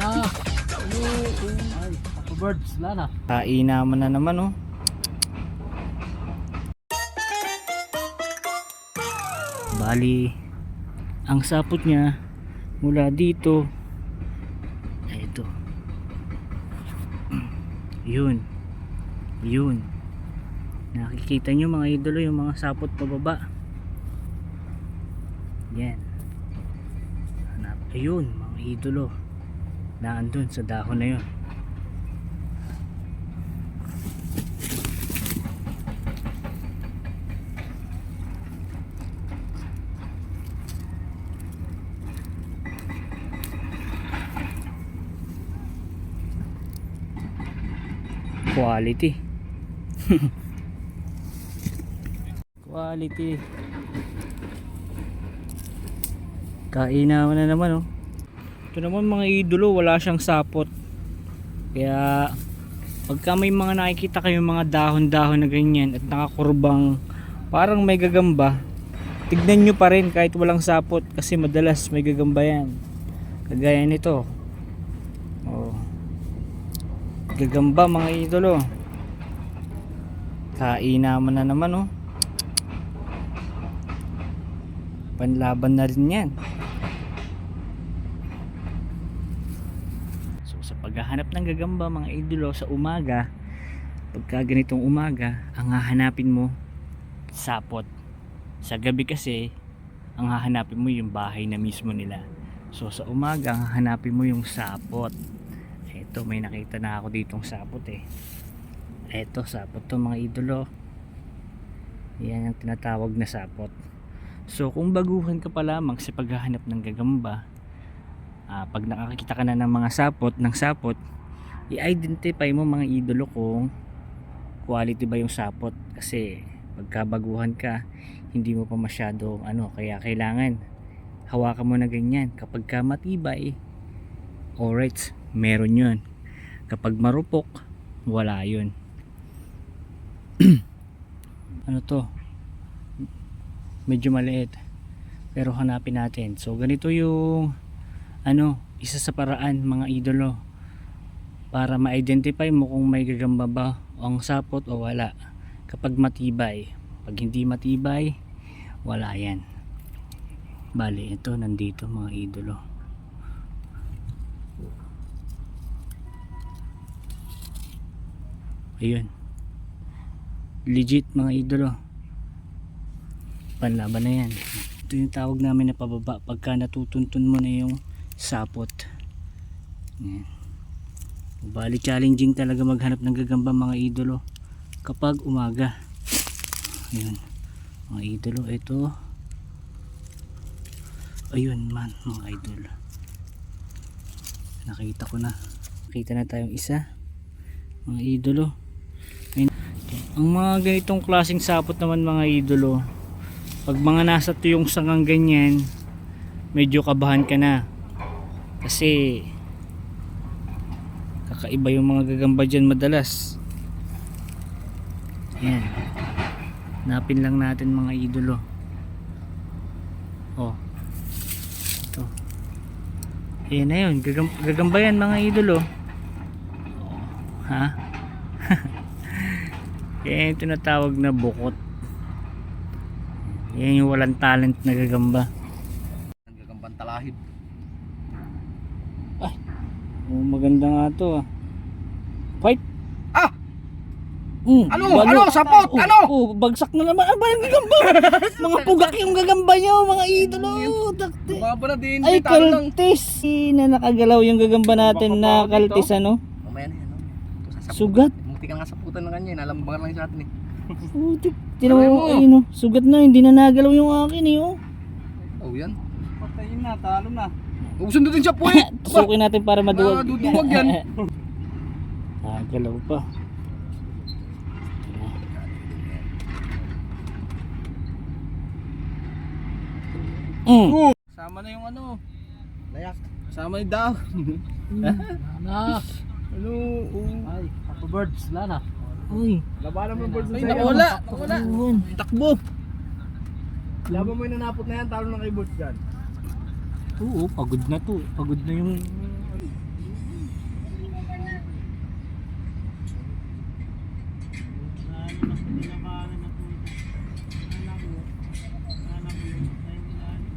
Ah, ay, ako birds, wala na. Kainaman na naman oh. Bali, ang sapot niya mula dito ay ito. Yun. Yun. Nakikita nyo mga idolo yung mga sapot pababa. Yan. Hanap. Ayun, mga idolo. Naandun sa dahon na yun. quality quality kainawan na naman oh ito naman mga idolo wala siyang sapot. Kaya pagka may mga nakikita kayong mga dahon-dahon na ganyan at nakakurbang parang may gagamba tignan nyo pa rin kahit walang sapot kasi madalas may gagamba yan. Kagaya nito. Oh. Gagamba mga idolo. Kainaman na naman oh. Panlaban na rin yan paghahanap ng gagamba mga idolo sa umaga. Pagka ganitong umaga ang hahanapin mo sapot. Sa gabi kasi ang hahanapin mo yung bahay na mismo nila. So sa umaga ang hahanapin mo yung sapot. Ito may nakita na ako ditong sapot eh. Eto sapot to mga idolo. Yan ang tinatawag na sapot. So kung baguhan ka pa lamang sa paghahanap ng gagamba ah, pag nakakita ka na ng mga sapot ng sapot i-identify mo mga idolo kung quality ba yung sapot. Kasi pagkabaguhan ka hindi mo pa masyado ano kaya kailangan hawakan mo na ganyan. Kapag ka matibay alright meron yun. Kapag marupok wala yun. Ano to? Medyo maliit. Pero hanapin natin. So ganito yung ano isa sa paraan mga idolo para ma-identify mo kung may gagamba ba ang sapot o wala. Kapag matibay pag hindi matibay wala yan. Bali ito nandito mga idolo. Ayun. Legit mga idolo. Panlaban na yan. Ito yung tawag namin na pababa. Pagka natutuntun mo na yung sapot. Yan. bali challenging talaga maghanap ng gagamba mga idolo. Kapag umaga. Ayun. Mga idolo ito ayun man mga idol. Nakita ko na. Nakita na tayong isa. Mga idolo. Ang mga ganitong klaseng sapot naman mga idolo pag mga nasa tuyong sangang ganyan medyo kabahan ka na kasi kakaiba yung mga gagamba dyan madalas. Yan napin lang natin mga idolo. Oh. Ito. Yan na yun. Gagam gagamba yan mga idolo. Ha? Yan yung tinatawag na bukot. Yan yung walang talent na gagamba. Ang gagambang talahib. Oh, maganda nga to ah fight Ah! Mm, Ano? balo. Ano? Sapot? Oh, Ano? Oh, bagsak na naman. Ba yung gagamba? mga pugak yung gagamba nyo, mga idolo. Dakti. Bumaba na din. Ay, kaltis. Na nakagalaw yung gagamba natin na kaltis, ano? Mamaya na yan. Sugat. Munti ka nga saputan ng kanya. Nalambangan lang sa atin eh. Putik. Mo, mo. ayun oh. Sugat na, hindi na nagalaw yung akin eh, oh. Oh, yan. Patayin na, talo na. Ubusin din siya po eh. Tusukin natin para maduwag. Maduduwag yan. Nagalaw pa. Mm. Oh. Sama na yung ano. Layak. Sama yung daw. Na, Ano? Oh. ay, ako birds, wala na. Uy, Labanan mo yung birds Ay. Nawala. ayun. Takbo. Laban mo yung nanapot na yan. Talo na kay birds dyan. Oo, pagod na to. Pagod na yung